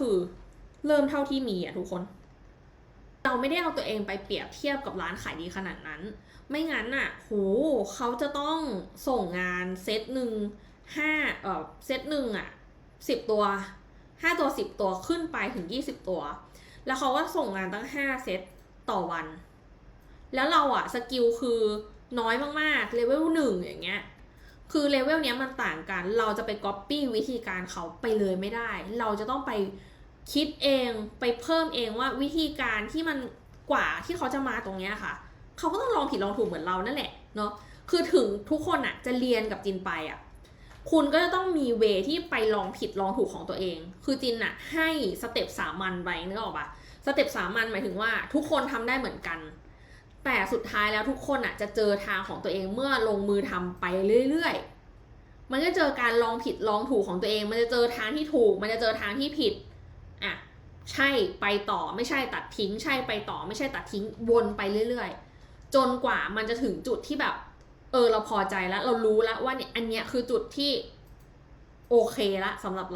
คือเริ่มเท่าที่มีอะทุกคน เราไม่ได้เอาตัวเองไปเปรียบเทียบกับร้านขายดีขนาดนั้น ไม่งั้นอะโหเขาจะต้องส่งงานเซตหนึ่งห้าเออเซตหนึ่งอะสิบตัวห้าตัวสิบตัวขึ้นไปถึงยี่สิบตัว แล้วเขาก็ส่งงานตั้งห้าเซตต่อวัน แล้วเราอะสกิลคือน้อยมากๆเลเวลหนึ่งอย่างเงี้ย คือเลเวลเนี้ยมันต่างกัน เราจะไปก๊อปปี้วิธีการเขาไปเลยไม่ได้ เราจะต้องไปคิดเองไปเพิ่มเองว่าวิธีการที่มันกว่าที่เขาจะมาตรงเนี้ยค่ะ เขาก็ต้องลองผิดลองถูกเหมือนเรานั่นแหละเนาะคือถึงทุกคนอะจะเรียนกับจินไปอะคุณก็จะต้องมีเวที่ไปลองผิดลองถูกของตัวเอง คือจินอะให้สเต็ปสามัญไปนึกออกปะสเต็ปสามัญหมายถึงว่าทุกคนทำได้เหมือนกัน แต่สุดท้ายแล้วทุกคนอะจะเจอทางของตัวเองเมื่อลงมือทำไปเรื่อยๆ มันจะเจอการลองผิดลองถูกของตัวเอง มันจะเจอทางที่ถูก มันจะเจอทางที่ผิดอะใช่ไปต่อไม่ใช่ตัดทิ้ง ใช่ไปต่อไม่ใช่ตัดทิ้งวนไปเรื่อยๆ จนกว่ามันจะถึงจุดที่แบบ เออเราพอใจแล้ว เรารู้แล้วว่าเนี่ยอันเนี้ยคือจุดที่โอเคละสำหรับ